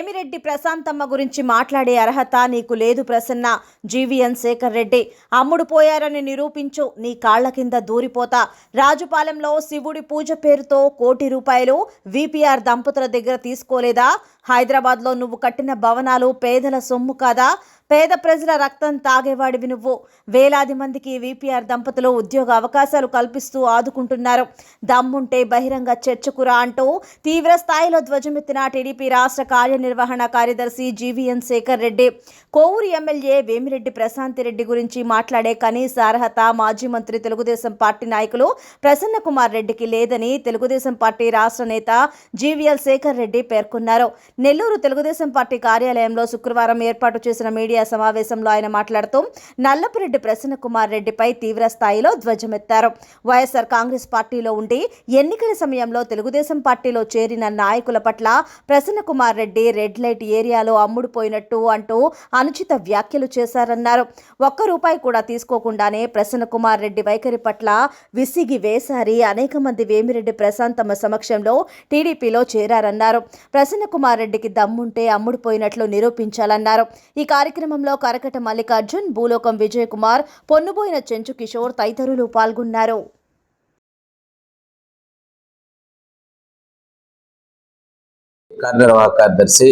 వేమిరెడ్డి ప్రశాంతమ్మ గురించి మాట్లాడే అర్హత నీకు లేదు ప్రసన్న. జీవీఎన్ శేఖర్ రెడ్డి అమ్ముడు పోయారని నిరూపించు నీ కాళ్ళ కింద దూరిపోతా. రాజుపాలెంలో శివుడి పూజ పేరుతో కోటి రూపాయలు విపిఆర్ దంపతుల దగ్గర తీసుకోలేదా? హైదరాబాద్లో నువ్వు కట్టిన భవనాలు పేదల సొమ్ము కాదా? పేద ప్రజల రక్తం తాగేవాడివి నువ్వు. వేలాది మందికి విపిఆర్ దంపతులు ఉద్యోగ అవకాశాలు కల్పిస్తూ ఆదుకుంటున్నారు. దమ్ముంటే బహిరంగ చర్చకురా అంటూ తీవ్ర స్థాయిలో ధ్వజమెత్తిన టీడీపీ రాష్ట్ర కార్యనిర్వహణ కార్యదర్శి జీవీఎన్ శేఖర్ రెడ్డి కోవూరు ఎమ్మెల్యే వేమిరెడ్డి ప్రశాంతి రెడ్డి గురించి మాట్లాడే కనీస అర్హత మాజీ మంత్రి తెలుగుదేశం పార్టీ నాయకులు ప్రసన్న కుమార్ రెడ్డికి లేదని తెలుగుదేశం పార్టీ రాష్ట్ర నేత జీవీఎల్ శేఖర్ రెడ్డి పేర్కొన్నారు. నెల్లూరు తెలుగుదేశం పార్టీ కార్యాలయంలో శుక్రవారం ఏర్పాటు చేసిన మీడియా సమావేశంలో ఆయన మాట్లాడుతూ నల్లపురెడ్డి ప్రసన్న కుమార్ రెడ్డిపై తీవ్ర స్థాయిలో ధ్వజమెత్తారు. వైఎస్ఆర్ కాంగ్రెస్ పార్టీలో ఉండి ఎన్నికల సమయంలో తెలుగుదేశం పార్టీలో చేరిన నాయకుల పట్ల ప్రసన్న కుమార్ రెడ్డి రెడ్ లైట్ ఏరియాలో అమ్ముడుపోయినట్టు అంటూ అనుచిత వ్యాఖ్యలు చేశారన్నారు. ఒక్క రూపాయి కూడా తీసుకోకుండానే ప్రసన్న కుమార్ రెడ్డి వైఖరి పట్ల విసిగి వేసారి అనేక మంది వేమిరెడ్డి ప్రశాంత్ తమ సమక్షంలో టీడీపీలో చేరారన్నారు. ప్రసన్న కుమార్ రెడ్డికి దమ్ముంటే అమ్ముడుపోయినట్లు నిరూపించాలన్నారు. ఈ కార్యక్రమం కార్యక్రమంలో కరకట మల్లికార్జున్ భూలోకం విజయ్ కుమార్ పొన్నుబోయిన చెంచు కిషోర్ తదితరులు పాల్గొన్నారు. కార్యనిర్వాహక కార్యదర్శి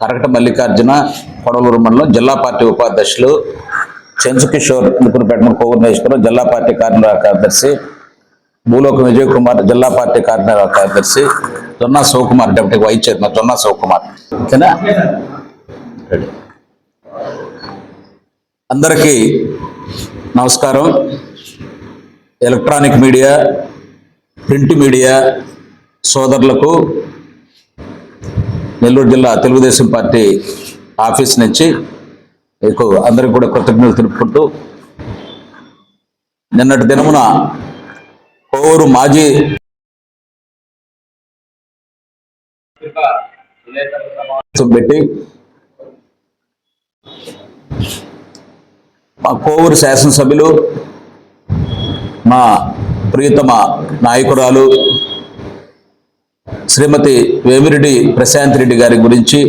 కరకట మల్లికార్జున కొడలూరు మండలం జిల్లా పార్టీ ఉపాధ్యక్షులు చెంచు కిషోర్ ముకురుపేట కోవూర్నేశ్వరం జిల్లా పార్టీ కార్యనిర్వాహక కార్యదర్శి భూలోక విజయ్ కుమార్ జిల్లా పార్టీ కార్యనిర్వాహక కార్యదర్శి Jonna Sivakumar deputy vice chairman Jonna Sivakumar ఓకేనా రెడీ. అందరికీ నమస్కారం. ఎలక్ట్రానిక్ మీడియా ప్రింట్ మీడియా సోదరులకు నెల్లూరు జిల్లా తెలుగుదేశం పార్టీ ఆఫీస్ నుంచి మీకు అందరికి కూడా కృతజ్ఞతలు తెలుపుకుంటూ నిన్నటి దినమున కోవూరు మాజీ పెట్టి మా కోవూరు శాసనసభ్యులు మా ప్రియతమ నాయకురాలు శ్రీమతి వేమిరెడ్డి ప్రశాంత్ రెడ్డి గారి గురించి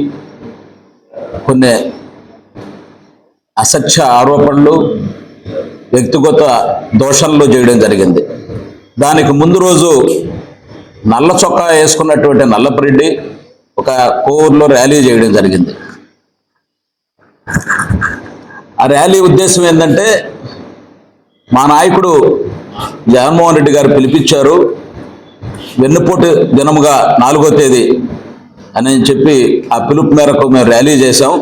కొన్ని అసత్య ఆరోపణలు వ్యక్తిగత దోషంలో చేయడం జరిగింది. దానికి ముందు రోజు నల్ల చొక్కా వేసుకున్నటువంటి నల్లపరెడ్డి ఒక కోవూరులో ర్యాలీ చేయడం జరిగింది. ఆ ర్యాలీ ఉద్దేశం ఏంటంటే మా నాయకుడు జగన్మోహన్ రెడ్డి గారు పిలిపించారు వెన్నుపోటు దినముగా నాలుగో తేదీ అని చెప్పి ఆ పిలుపు మేరకు మేము ర్యాలీ చేశాం.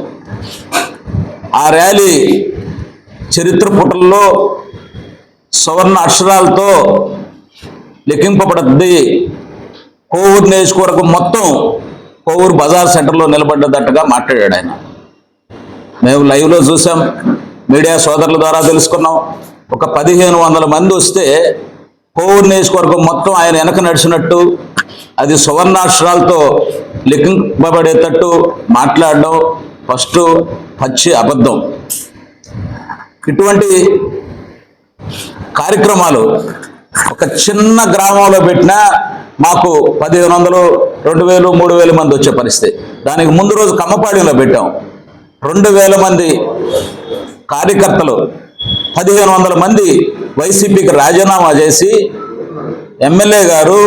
ఆ ర్యాలీ చరిత్ర పుటల్లో సువర్ణ అక్షరాలతో లెక్కింపబడుతుంది కోవూరు నియోజకవర్గం మొత్తం కోవూరు బజార్ సెంటర్లో నిలబడ్డదట్టుగా మాట్లాడాడు ఆయన. మేము లైవ్లో చూసాం. మీడియా సోదరుల ద్వారా తెలుసుకున్నాం. ఒక పదిహేను వందల మంది వస్తే కోవూరు నియోజకవర్గం మొత్తం ఆయన వెనక నడిచినట్టు అది సువర్ణాక్షరాలతో లెక్కింపబడేటట్టు మాట్లాడడం ఫస్ట్ పచ్చి అబద్ధం. ఇటువంటి కార్యక్రమాలు ఒక చిన్న గ్రామంలో పెట్టినా మాకు పదిహేను వందలు రెండు వేలు మూడు వేల మంది వచ్చే పరిస్థితి. దానికి ముందు రోజు కమ్మపాడిలో పెట్టాం. రెండు వేల మంది కార్యకర్తలు పదిహేను వందల మంది వైసీపీకి రాజీనామా చేసి ఎమ్మెల్యే గారు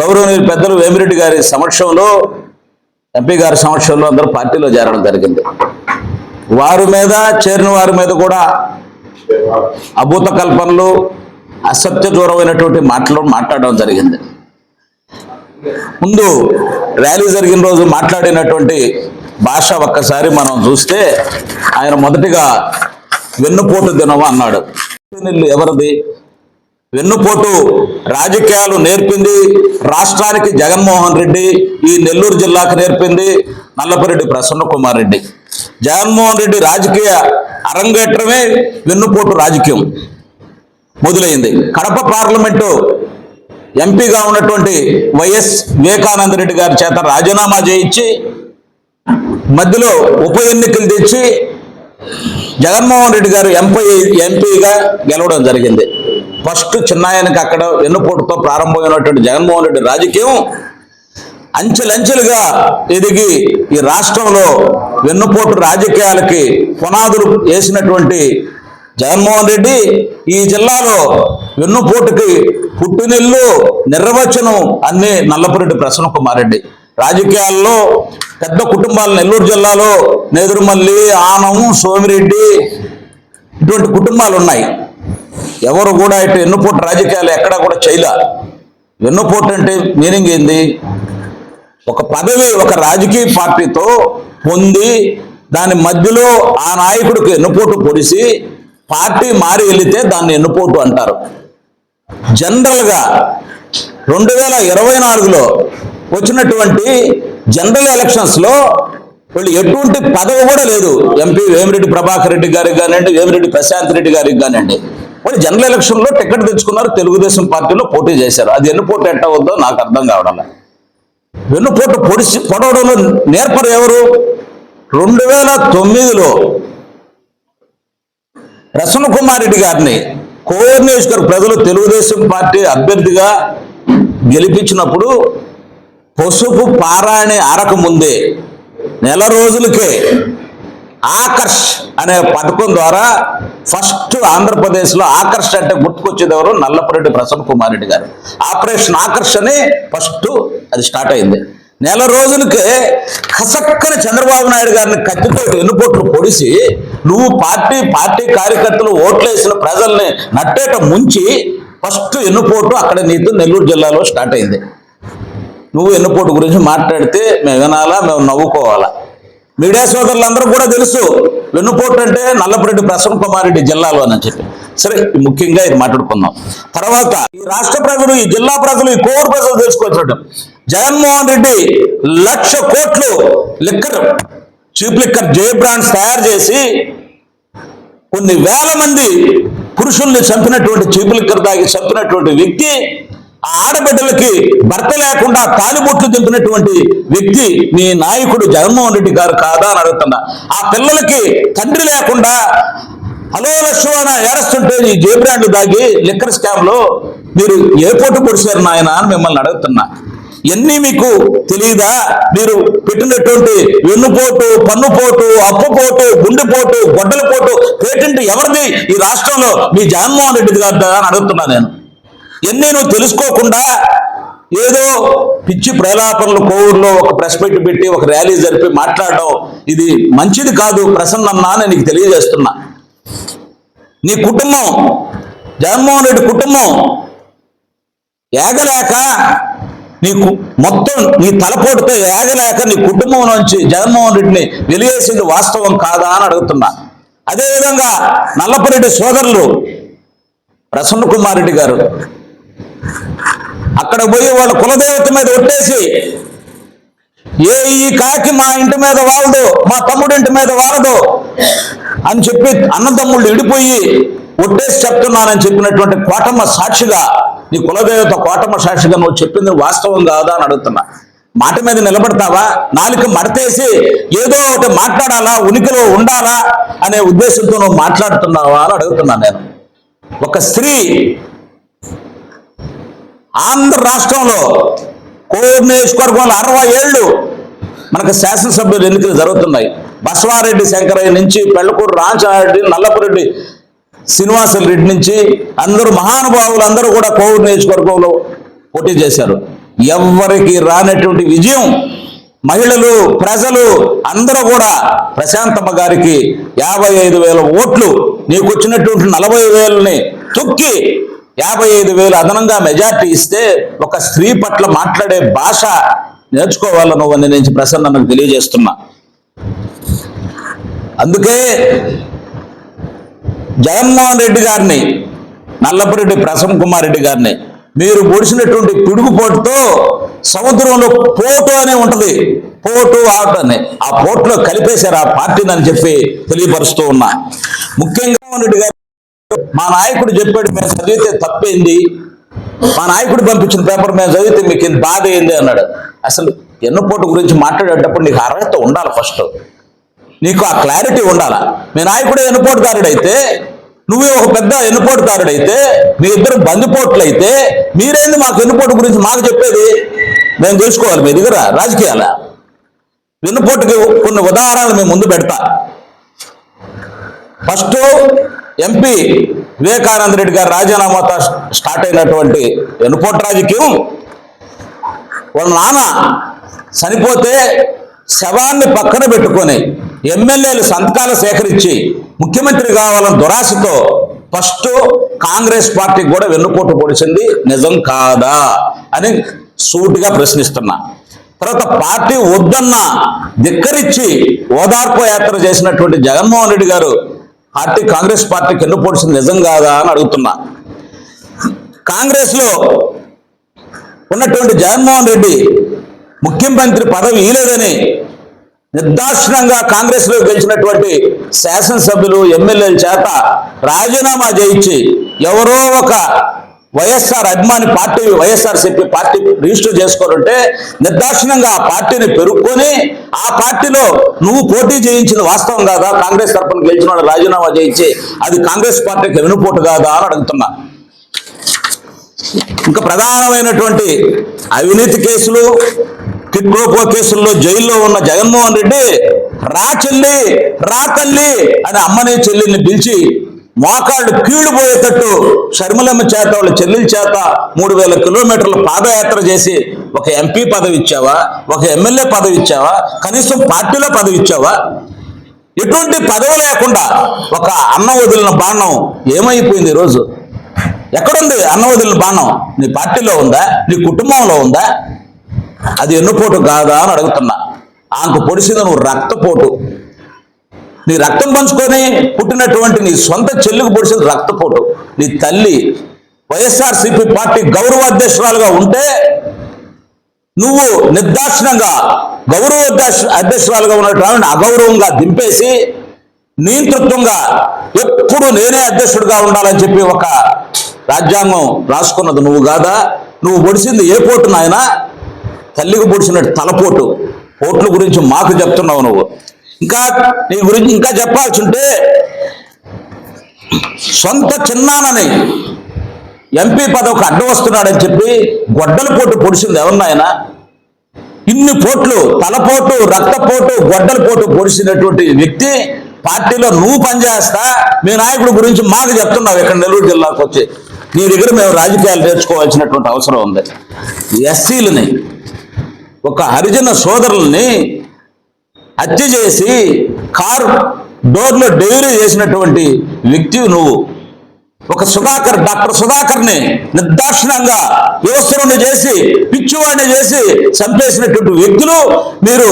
గౌరవనీయులు పెద్దలు వేమిరెడ్డి గారి సమక్షంలో ఎంపీ గారి సమక్షంలో అందరూ పార్టీలో చేరడం జరిగింది. వారి మీద చేరిన వారి మీద కూడా అభూత కల్పనలు అసత్య దూరమైనటువంటి మాటలు మాట్లాడడం జరిగింది. ముందు ర్యాలీ జరిగిన రోజు మాట్లాడినటువంటి భాష ఒక్కసారి మనం చూస్తే ఆయన మొదటిగా వెన్నుపోటు దినం అన్నాడు. ఎవరిది? వెన్నుపోటు రాజకీయాలు నేర్పింది రాష్ట్రానికి జగన్మోహన్ రెడ్డి ఈ నెల్లూరు జిల్లాకు నేర్పింది నల్లపరెడ్డి ప్రసన్న కుమార్ రెడ్డి. జగన్మోహన్ రెడ్డి రాజకీయ అరంగేట్రమే వెన్నుపోటు రాజకీయం మొదలైంది. కడప పార్లమెంటు ఎంపీగా ఉన్నటువంటి వైఎస్ వివేకానంద రెడ్డి గారి చేత రాజీనామా చేయించి మధ్యలో ఉప ఎన్నికలు తెచ్చి జగన్మోహన్ రెడ్డి గారు ఎంపీ ఎంపీగా గెలవడం జరిగింది. ఫస్ట్ చిన్నాయనకి అక్కడ వెన్నుపోటుతో ప్రారంభమైనటువంటి జగన్మోహన్ రెడ్డి రాజకీయం అంచెలంచెలుగా ఎదిగి ఈ రాష్ట్రంలో వెన్నుపోటు రాజకీయాలకి పునాదులు వేసినటువంటి జగన్మోహన్ రెడ్డి ఈ జిల్లాలో వెన్నుపోటుకి పుట్టినిల్లు నిర్వచనం అన్ని నల్లపురెడ్డి ప్రసన్న కుమార్ రెడ్డి. రాజకీయాల్లో పెద్ద కుటుంబాలు నెల్లూరు జిల్లాలో నెదురుమల్లి ఆనం సోమిరెడ్డి ఇటువంటి కుటుంబాలు ఉన్నాయి. ఎవరు కూడా ఇటు వెన్నుపోటు రాజకీయాలు ఎక్కడా కూడా చేయలే. వెన్నుపోటు అంటే మీనింగ్ ఏంది? ఒక పదవి ఒక రాజకీయ పార్టీతో పొంది దాని మధ్యలో ఆ నాయకుడికి ఎన్నుపోటు పొడిసి పార్టీ మారి వెళితే దాన్ని ఎన్నుపోటు అంటారు. జనరల్గా రెండు వేల ఇరవై నాలుగులో వచ్చినటువంటి జనరల్ ఎలక్షన్స్లో వీళ్ళు ఎటువంటి పదవి కూడా లేదు. ఎంపీ వేమిరెడ్డి ప్రభాకర్ రెడ్డి గారికి కానివ్వండి వేమిరెడ్డి ప్రశాంత్ రెడ్డి గారికి కానివ్వండి. వాళ్ళు జనరల్ ఎలక్షన్లో టికెట్ తెచ్చుకున్నారు తెలుగుదేశం పార్టీలో పోటీ చేశారు. అది ఎన్ని పోటీ ఎట్ట అవుద్దో నాకు అర్థం కావడం వెన్నుపోటు పొడిచి పొడవడంలో నేర్పరు ఎవరు? రెండు వేల తొమ్మిదిలో ప్రసన్న కుమార్ రెడ్డి గారిని కోర్ నియోజకవర్గ ప్రజలు తెలుగుదేశం పార్టీ అభ్యర్థిగా గెలిపించినప్పుడు పసుపు పారాయణ అరకు ముందే నెల రోజులకే ఆకర్ష్ అనే పథకం ద్వారా ఫస్ట్ ఆంధ్రప్రదేశ్లో ఆకర్ష్ అంటే గుర్తుకొచ్చేది ఎవరు? నల్లపురెడ్డి ప్రసన్న కుమార్ రెడ్డి గారు. ఆపరేషన్ ఆకర్ష్ అని ఫస్ట్ అది స్టార్ట్ అయింది. నెల రోజులకే కసక్కన చంద్రబాబు నాయుడు గారిని కత్తితో ఎన్నుపోట్లు పొడిసి నువ్వు పార్టీ పార్టీ కార్యకర్తలు ఓట్లేసిన ప్రజల్ని నట్టేట ముంచి ఫస్ట్ ఎన్నుపోటు అక్కడ నీతో నెల్లూరు జిల్లాలో స్టార్ట్ అయింది. నువ్వు ఎన్నుపోటు గురించి మాట్లాడితే మేము వినాలా మేము నవ్వుకోవాలా. మీడియా సోదరులందరూ కూడా తెలుసు వెన్నుపోటు అంటే నల్లపురెడ్డి ప్రసన్న కుమార్ రెడ్డి జిల్లాలో అని చెప్పి. సరే ముఖ్యంగా ఇది మాట్లాడుకుందాం. తర్వాత ఈ రాష్ట్ర ప్రజలు ఈ జిల్లా ప్రజలు ఈ కోరు ప్రజలు తెలుసుకోవచ్చు జగన్మోహన్ రెడ్డి లక్ష కోట్లు liquor cheap liquor J brands తయారు చేసి కొన్ని వేల మంది పురుషుల్ని చంపినటువంటి చీపు లిక్కర్ తాగి చంపినటువంటి వ్యక్తి ఆడబిడ్డలకి భర్త లేకుండా తాలిబొట్లు దింపినటువంటి వ్యక్తి మీ నాయకుడు జగన్మోహన్ రెడ్డి గారు కాదా అని అడుగుతున్నా. ఆ పిల్లలకి తండ్రి లేకుండా హలో లక్ష్మణ ఏరస్తుంటే ఈ జేబ్రాండ్లు దాగి లిక్కర్ స్కామ్లో మీరు ఏ పొట్టు పొడిచారు నాయన అని మిమ్మల్ని అడుగుతున్నా. ఎన్ని మీకు తెలియదా మీరు పెట్టినటువంటి వెన్నుపోటు పన్నుపోటు అప్పుపోటు గుండెపోటు గొడ్డలపోటు పేటెంట్ ఎవరిది ఈ రాష్ట్రంలో మీ జగన్మోహన్ రెడ్డి గారు అని అడుగుతున్నా నేను. ఎన్ని నువ్వు తెలుసుకోకుండా ఏదో పిచ్చి ప్రలాపనలు కోవూరులో ఒక ప్రెస్ మీట్ పెట్టి ఒక ర్యాలీ జరిపి మాట్లాడడం ఇది మంచిది కాదు ప్రసన్నన్న అని నీకు తెలియజేస్తున్నా. నీ కుటుంబం జగన్మోహన్ రెడ్డి కుటుంబం ఏగలేక నీకు మొత్తం నీ తలపోటుతో ఏగలేక నీ కుటుంబం నుంచి జగన్మోహన్ రెడ్డిని వెలివేసింది వాస్తవం కాదా అని అడుగుతున్నా. అదేవిధంగా నల్లపరెడ్డి సోదరులు ప్రసన్న కుమార్ రెడ్డి గారు అక్కడ పోయి వాళ్ళ కులదేవత మీద ఒట్టేసి ఏ ఈ కాకి మా ఇంటి మీద వాలదు మా తమ్ముడి ఇంటి మీద వాలదు అని చెప్పి అన్నదమ్ముళ్ళు విడిపోయి ఒట్టేసి చెప్తున్నానని చెప్పినటువంటి కోటమ్మ సాక్షిగా నీ కులదేవత కోటమ్మ సాక్షిగా నువ్వు చెప్పింది వాస్తవం కాదా అని అడుగుతున్నా. మాట మీద నిలబడతావా? నాలుక మడతేసి ఏదో ఒకటి మాట్లాడాలా? ఉనికిలో ఉండాలా? అనే ఉద్దేశంతో నువ్వు మాట్లాడుతున్నావా అని అడుగుతున్నాను నేను. ఒక స్త్రీ ఆంధ్ర రాష్ట్రంలో కోర్ నియోజకవర్గంలో అరవై ఏళ్ళు మనకు శాసనసభ్యులు ఎన్నికలు జరుగుతున్నాయి. బసవారెడ్డి శంకరయ్య నుంచి పెళ్ళకూరు రాంచారెడ్డి నల్లపురెడ్డి శ్రీనివాసుల రెడ్డి నుంచి అందరూ మహానుభావులు అందరూ కూడా కోవిడ్ నియోజకవర్గంలో పోటీ చేశారు. ఎవ్వరికి రానటువంటి విజయం మహిళలు ప్రజలు అందరూ కూడా ప్రశాంతమ్మ గారికి యాభై ఐదు వేల ఓట్లు నీకు వచ్చినటువంటి నలభై వేలని తొక్కి యాభై ఐదు వేలు అదనంగా మెజార్టీ ఇస్తే ఒక స్త్రీ పట్ల మాట్లాడే భాష నేర్చుకోవాలి నువ్వు అని నేను ప్రసన్నకు తెలియజేస్తున్నా. అందుకే జగన్మోహన్ రెడ్డి గారిని నల్లపురెడ్డి ప్రసన్న కుమార్ రెడ్డి గారిని మీరు పొడిచినటువంటి పిడుగుపోటుతో సముద్రంలో పోటు అనే ఉంటది. పోటు ఆట అని. ఆ పోటులో కలిపేశారు ఆ పార్టీని అని చెప్పి తెలియపరుస్తూ ఉన్నా. ముఖ్యంగా రెడ్డి గారు మా నాయకుడు చెప్పాడు మేము చదివితే తప్పేంది? మా నాయకుడు పంపించిన పేపర్ మేము చదివితే మీకు ఇంత బాధ ఏంది అన్నాడు. అసలు ఎన్నుపోటు గురించి మాట్లాడేటప్పుడు నీకు అర్హత ఉండాలి ఫస్ట్. నీకు ఆ క్లారిటీ ఉండాలా? మీ నాయకుడే ఎన్నుపోటుదారుడైతే నువ్వే ఒక పెద్ద ఎన్నుపోటుదారుడైతే మీ ఇద్దరు బందిపోట్లయితే మీరేంది మాకు ఎన్నుపోటు గురించి మాకు చెప్పేది? మేము తెలుసుకోవాలి మీ దగ్గర రాజకీయాల. వెన్నుపోటుకి కొన్ని ఉదాహరణలు మేము ముందు పెడతా. ఫస్ట్ ఎంపీ వివేకానంద రెడ్డి గారు రాజీనామాతో స్టార్ట్ అయినటువంటి వెన్నుపోటు రాజకీయం. వాళ్ళ నాన్న చనిపోతే శవాన్ని పక్కన పెట్టుకొని ఎమ్మెల్యేలు సంతకాలు సేకరించి ముఖ్యమంత్రి కావాలని దురాశతో ఫస్ట్ కాంగ్రెస్ పార్టీకి కూడా వెన్నుపోటు పొడిచింది. నిజం కాదా అని సూటిగా ప్రశ్నిస్తున్నా. తర్వాత పార్టీ వద్దన్న ధిక్కరించి ఓదార్పు యాత్ర చేసినటువంటి జగన్మోహన్ రెడ్డి గారు పార్టీ కాంగ్రెస్ పార్టీకి ఎన్ను పొడిచింది నిజం కాదా అని అడుగుతున్నా. కాంగ్రెస్లో ఉన్నటువంటి జగన్మోహన్ రెడ్డి ముఖ్యమంత్రి పదవి ఇలేదని నిర్దాక్షిణంగా కాంగ్రెస్లో గెలిచినటువంటి శాసనసభ్యులు ఎమ్మెల్యేల చేత రాజీనామా చేయించి ఎవరో ఒక వైఎస్ఆర్ అభిమాని party YSR CP party register చేసుకోవాలంటే నిర్దాక్షిణంగా ఆ పార్టీని పెరుక్కొని ఆ పార్టీలో నువ్వు పోటీ చేయించిన వాస్తవం కాదా? కాంగ్రెస్ తరఫున గెలిచిన రాజీనామా చేయించి అది కాంగ్రెస్ పార్టీకి వెనుపోటు కాదా అని అడుగుతున్నా. ఇంకా ప్రధానమైనటువంటి అవినీతి కేసులు కిడ్నాపో కేసుల్లో జైల్లో ఉన్న జగన్మోహన్ రెడ్డి రా చెల్లి రా తల్లి అని అమ్మని చెల్లిని పిలిచి మోకాళ్ళు కీడుపోయేటట్టు షర్మిలమ్మ చేత వాళ్ళ చెల్లెల చేత మూడు వేల కిలోమీటర్ల పాదయాత్ర చేసి ఒక ఎంపీ పదవి ఇచ్చావా? ఒక ఎమ్మెల్యే పదవి ఇచ్చావా? కనీసం పార్టీలో పదవి ఇచ్చావా? ఎటువంటి పదవి లేకుండా ఒక అన్న వదిలిన బాణం ఏమైపోయింది ఈరోజు? ఎక్కడుంది అన్న వదిలిన బాణం? నీ పార్టీలో ఉందా? నీ కుటుంబంలో ఉందా? అది ఎన్నుపోటు కాదా అని అడుగుతున్నా. ఆంకు పొడిసింది నువ్వు రక్తపోటు. నీ రక్తం పంచుకొని పుట్టినటువంటి నీ సొంత చెల్లికి పొడిచిన రక్తపోటు. నీ తల్లి వైఎస్ఆర్సీపీ పార్టీ గౌరవ అధ్యక్షురాలుగా ఉంటే నువ్వు నిర్దాక్షిణంగా గౌరవ అధ్యక్ష- అధ్యక్షురాలుగా ఉన్నటువంటి అగౌరవంగా దింపేసి నియంతృత్వంగా ఎప్పుడు నేనే అధ్యక్షుడిగా ఉండాలని చెప్పి ఒక రాజ్యాంగం రాసుకున్నది నువ్వు కాదా? నువ్వు పొడిచింది ఏ పోటు నాయనా తల్లికి పొడిచినట్టు తలపోటు. పోట్ల గురించి మాకు చెప్తున్నావు నువ్వు. ఇంకా నీ గురించి ఇంకా చెప్పాల్సి ఉంటే సొంత చిన్నానని ఎంపీ పదవికి అడ్డు వస్తున్నాడని చెప్పి గొడ్డల పోటు పొడిచింది ఎవరినాయన ఇన్ని పోట్లు తలపోటు రక్తపోటు గొడ్డల పోటు పొడిచినటువంటి వ్యక్తి పార్టీలో నువ్వు పనిచేస్తా మీ నాయకుడి గురించి మాకు చెప్తున్నావు ఇక్కడ నెల్లూరు జిల్లాకు వచ్చి. నీ దగ్గర మేము రాజకీయాలు నేర్చుకోవాల్సినటువంటి అవసరం ఉంది. ఎస్సీలని ఒక హరిజన సోదరుల్ని హత్య చేసి కారు డోర్లో డెలివరీ చేసినటువంటి వ్యక్తి నువ్వు. ఒక సుధాకర్ డాక్టర్ సుధాకర్ని నిర్దాక్షిణంగా యువస్తులను చేసి పిచ్చివాడిని చేసి చంపేసినటువంటి వ్యక్తులు మీరు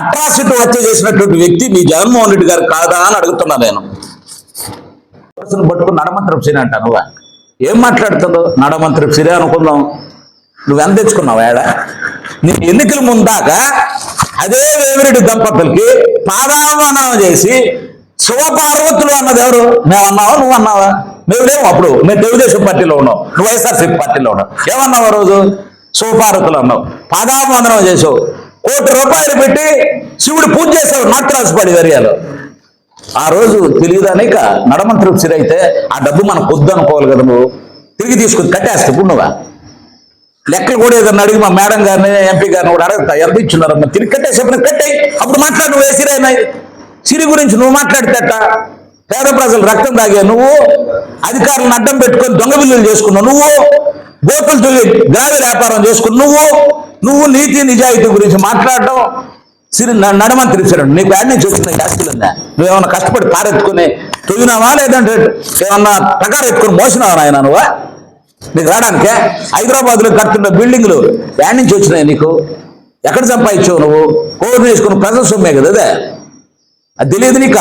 అట్రాసిటీ హత్య చేసినటువంటి వ్యక్తి మీ జగన్మోహన్ రెడ్డి గారు కాదా అని అడుగుతున్నా నేను. పట్టుకుని నడమంత్రం సిరి అంటాను ఏం మాట్లాడుతుందో? నడమంత్రం సిరే అనుకుందాం. నువ్వు ఎంత తెచ్చుకున్నావు ఏడా నీ ఎన్నికల ముందాక అదే వేమిరెడ్డి దంపతులకి పాదావనం చేసి శివపార్వతులు అన్నది ఎవరు? మేము అన్నావా? నువ్వు అన్నావా? మేము లేవు అప్పుడు. మేము తెలుగుదేశం పార్టీలో ఉన్నాం. నువ్వు వైఎస్ఆర్సీపీ పార్టీలో ఉన్నావు. ఏమన్నావు ఆ రోజు? శివపార్వతులు అన్నావు. పాదావందనం చేసావు కోటి రూపాయలు పెట్టి శివుడు పూజ చేసావు నాట్రాజుపాడి ఏరియాలో ఆ రోజు తెలియదా నీక? నడమంత్రి అయితే ఆ డబ్బు మనకు వద్దు అనుకోవాలి కదా నువ్వు. తిరిగి తీసుకుని కట్టేస్తా ఇప్పుడు నువ్వా లెక్కలు కూడా ఏదన్నా అడిగి మా మేడం గారిని ఎంపీ గారిని కూడా అడగతా. ఎంత ఇచ్చున్నారమ్మా తిరిగి కట్టేసేప్పుడు కట్టాయి అప్పుడు మాట్లాడు నువ్వు సిరైనాయి సిరి గురించి నువ్వు మాట్లాడితేట. పేద ప్రజలు రక్తం తాగే నువ్వు అధికారులను అడ్డం పెట్టుకొని దొంగ బిల్లులు చేసుకున్నావు నువ్వు బోతులు తొలి గ్రావెల్ వ్యాపారం చేసుకుని నువ్వు నువ్వు నీతి నిజాయితీ గురించి మాట్లాడడం. సిరి న- నడమంత్రి నీకు యాడ్ నుంచి వచ్చిన ఆస్తులు ఉందా నువ్వేమన్నా కష్టపడి పారెత్తుకుని తొగినావా లేదంటే ఏమన్నా ప్రకారం ఎత్తుకుని మోసినావా నాయన నువ్వా? నీకు రావడానికే? హైదరాబాద్లో కడుతున్న బిల్డింగ్లు యాడ్ నుంచి వచ్చినాయి నీకు. ఎక్కడ సంపాదించావు నువ్వు? కోరు వేసుకున్న ప్రజల సొమ్మే కదా అదే? అది తెలియదు నీక?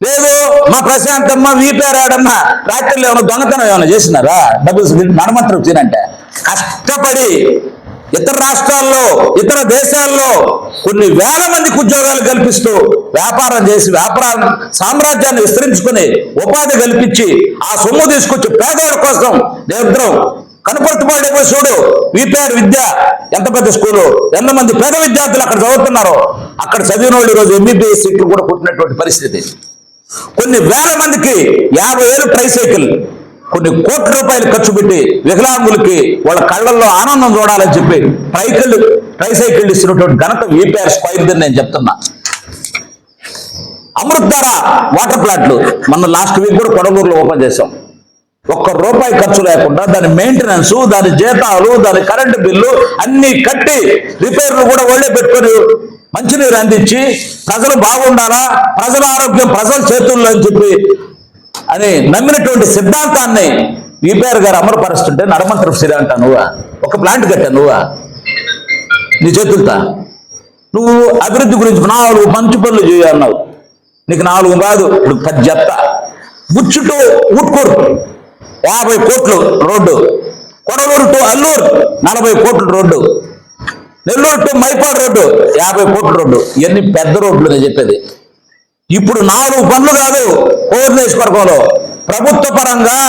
లేదు మా ప్రశాంతమ్మ వీపారాడమ్మ రాత్రిలో ఏమైనా దొంగతనం ఏమైనా చేసినారా? డబ్బులు నడమంతరం తినంటే. కష్టపడి ఇతర రాష్ట్రాల్లో ఇతర దేశాల్లో కొన్ని వేల మందికి ఉద్యోగాలు కల్పిస్తూ వ్యాపారం చేసి వ్యాపారం సామ్రాజ్యాన్ని విస్తరించుకుని ఉపాధి కల్పించి ఆ సొమ్ము తీసుకొచ్చి పేదవాళ్ళ కోసం నిరంతరం కనపడుతుపడే చూడు. విపిఆర్ విద్య. ఎంత పెద్ద స్కూలు? ఎంతమంది పేద విద్యార్థులు అక్కడ చదువుతున్నారో? అక్కడ చదివిన వాళ్ళు ఈరోజు ఎంబీబీఎస్ సీట్లు కూడా పుట్టినటువంటి పరిస్థితి. కొన్ని వేల మందికి యాభై వేలు ట్రై సైకిల్ కొన్ని కోట్ల రూపాయలు ఖర్చు పెట్టి వికలాంగులకి వాళ్ళ కళ్ళల్లో ఆనందం చూడాలని చెప్పి ట్రైకిల్ ట్రైసైకిల్ ఇస్తున్నటువంటి ఘనత వీపీఆర్ స్క్వైర్ నేను చెప్తున్నా. అమృత్ధార వాటర్ ప్లాంట్లు మన లాస్ట్ వీక్ కూడా కొడగూరులో ఓపెన్ చేసాం ఒక్క రూపాయి ఖర్చు లేకుండా దాని మెయింటెనెన్స్ దాని జీతాలు దాని కరెంటు బిల్లు అన్ని కట్టి రిపేర్లు కూడా వాళ్ళే పెట్టుకొని మంచినీరు అందించి ప్రజలు బాగుండాలా ప్రజల ఆరోగ్యం ప్రజల చేతుల్లో అని చెప్పి అని నమ్మినటువంటి సిద్ధాంతాన్ని విపిఆర్ గారు అమలుపరుస్తుంటే నడమంత్రం సిరి అంటా నువ్వా? ఒక ప్లాంట్ కట్టా నువ్వా? నీ చేతులతా. నువ్వు అభివృద్ధి గురించి నాలుగు మంచి పనులు చేయన్నావు నీకు నాలుగు కాదు ఇప్పుడు పది చెప్తా. బుచ్చు ఉట్కూరు యాభై కోట్లు రోడ్డు. కొడలూరు టు అల్లూరు నలభై కోట్ల road. Nellore to Mypadu road యాభై కోట్ల రోడ్డు. ఇవన్నీ పెద్ద రోడ్లు నేను చెప్పేది. ఇప్పుడు నాలుగు పనులు కాదు కోర్ నియోజకవర్గంలో ప్రభుత్వ పరంగా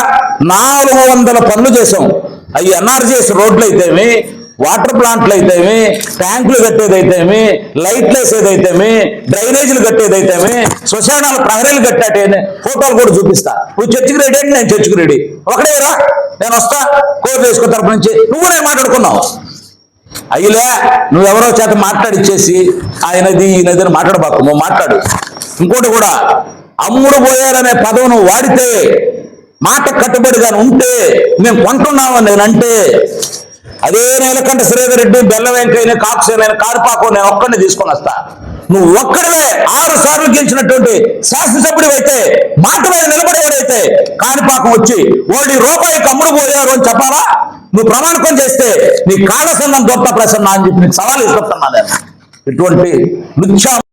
నాలుగు వందల పనులు చేసాం అవి ఎన్ఆర్జీఎస్ రోడ్లు అయితేమి వాటర్ ప్లాంట్లు అయితేమి ట్యాంకులు కట్టేదైతేమి లైట్లు వేసేదైతేమి డ్రైనేజీలు కట్టేదైతేమి శ్మశానాల ప్రహరీలు కట్టాటే ఫోటోలు కూడా చూపిస్తా. నువ్వు చర్చికి రెడీ అంటే నేను చర్చికి రెడీ. ఒకటే రా నేను వస్తా కోర్టు వేసుకున్న తరపు నుంచి. నువ్వు నేను మాట్లాడుకున్నావు? అయ్యలే నువ్వెవరో చేత మాట్లాడిచ్చేసి ఆయనది ఈయనది అని మాట్లాడబాకు నువ్వు మాట్లాడు. ఇంకోటి కూడా అమ్ముడు పోయారనే పదవును నువ్వు వాడితే మాట కట్టుబడిగా ఉంటే మేము కొంటున్నామని అంటే అదే నీలకంఠ శ్రీధర్ రెడ్డి బెల్ల వెంకయ్య కాకుసేనైన కారుపాకు నేను ఒక్కడిని తీసుకొని వస్తా. నువ్వు ఒక్కడివే ఆరు సార్లు గెలిచినటువంటి శాసనసభ్యుడు అయితే మాట మీద నిలబడేవాడైతే కాణిపాకం వచ్చి వాళ్ళు రూపాయి రూపాయికి అమ్ముడు పోయారు అని చెప్పాలా? నువ్వు ప్రమాణకం చేస్తే నీ కాళ్ళ సన్నం దొరత ప్రసన్న అని చెప్పి నీకు సవాల్ ఇస్తున్నా నేను. ఇటువంటి నృత్య